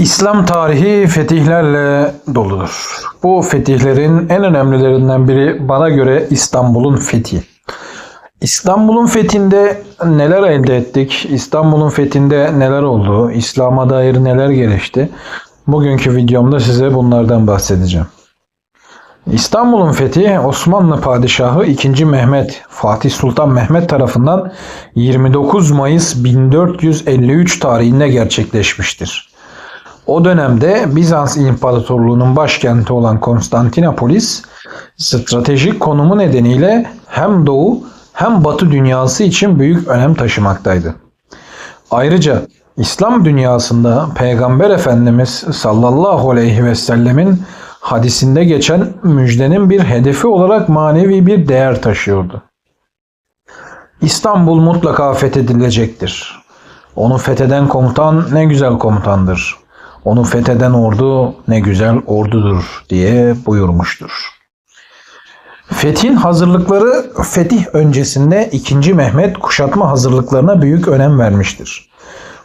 İslam tarihi fetihlerle doludur. Bu fetihlerin en önemlilerinden biri bana göre İstanbul'un fethi. İstanbul'un fethinde neler elde ettik? İstanbul'un fethinde neler oldu? İslam'a dair neler gelişti? Bugünkü videomda size bunlardan bahsedeceğim. İstanbul'un fethi Osmanlı Padişahı 2. Mehmet Fatih Sultan Mehmet tarafından 29 Mayıs 1453 tarihinde gerçekleşmiştir. O dönemde Bizans İmparatorluğu'nun başkenti olan Konstantinopolis stratejik konumu nedeniyle hem Doğu hem Batı dünyası için büyük önem taşımaktaydı. Ayrıca İslam dünyasında Peygamber Efendimiz sallallahu aleyhi ve sellemin hadisinde geçen müjdenin bir hedefi olarak manevi bir değer taşıyordu. İstanbul mutlaka fethedilecektir. Onu fetheden komutan ne güzel komutandır. Onu fetheden ordu ne güzel ordudur diye buyurmuştur. Fethin hazırlıkları fetih öncesinde 2. Mehmet kuşatma hazırlıklarına büyük önem vermiştir.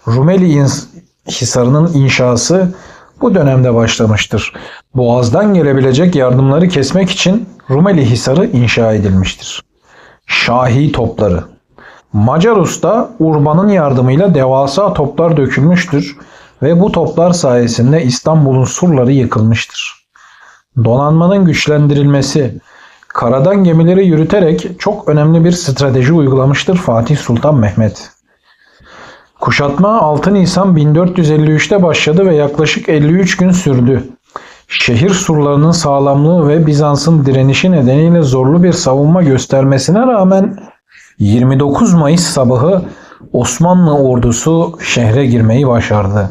Rumeli Hisarı'nın inşası bu dönemde başlamıştır. Boğaz'dan gelebilecek yardımları kesmek için Rumeli Hisarı inşa edilmiştir. Şahi topları Macar usta Urban'ın yardımıyla devasa toplar dökülmüştür ve bu toplar sayesinde İstanbul'un surları yıkılmıştır. Donanmanın güçlendirilmesi, karadan gemileri yürüterek çok önemli bir strateji uygulamıştır Fatih Sultan Mehmet. Kuşatma 6 Nisan 1453'te başladı ve yaklaşık 53 gün sürdü. Şehir surlarının sağlamlığı ve Bizans'ın direnişi nedeniyle zorlu bir savunma göstermesine rağmen 29 Mayıs sabahı Osmanlı ordusu şehre girmeyi başardı.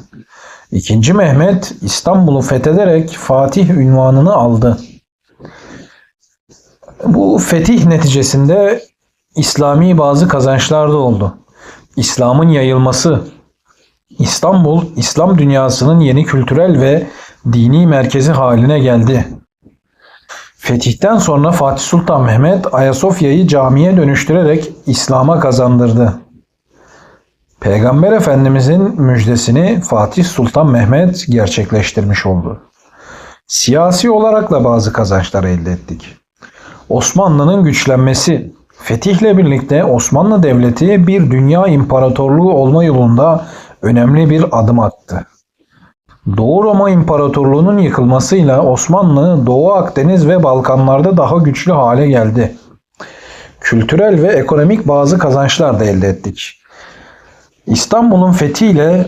İkinci Mehmet İstanbul'u fethederek Fatih ünvanını aldı. Bu fetih neticesinde İslami bazı kazançlar da oldu. İslam'ın yayılması, İstanbul, İslam dünyasının yeni kültürel ve dini merkezi haline geldi. Fetihten sonra Fatih Sultan Mehmet Ayasofya'yı camiye dönüştürerek İslam'a kazandırdı. Peygamber Efendimizin müjdesini Fatih Sultan Mehmet gerçekleştirmiş oldu. Siyasi olarak da bazı kazançlar elde ettik. Osmanlı'nın güçlenmesi, fetihle birlikte Osmanlı Devleti bir dünya imparatorluğu olma yolunda önemli bir adım attı. Doğu Roma İmparatorluğu'nun yıkılmasıyla Osmanlı Doğu Akdeniz ve Balkanlarda daha güçlü hale geldi. Kültürel ve ekonomik bazı kazançlar da elde ettik. İstanbul'un fethiyle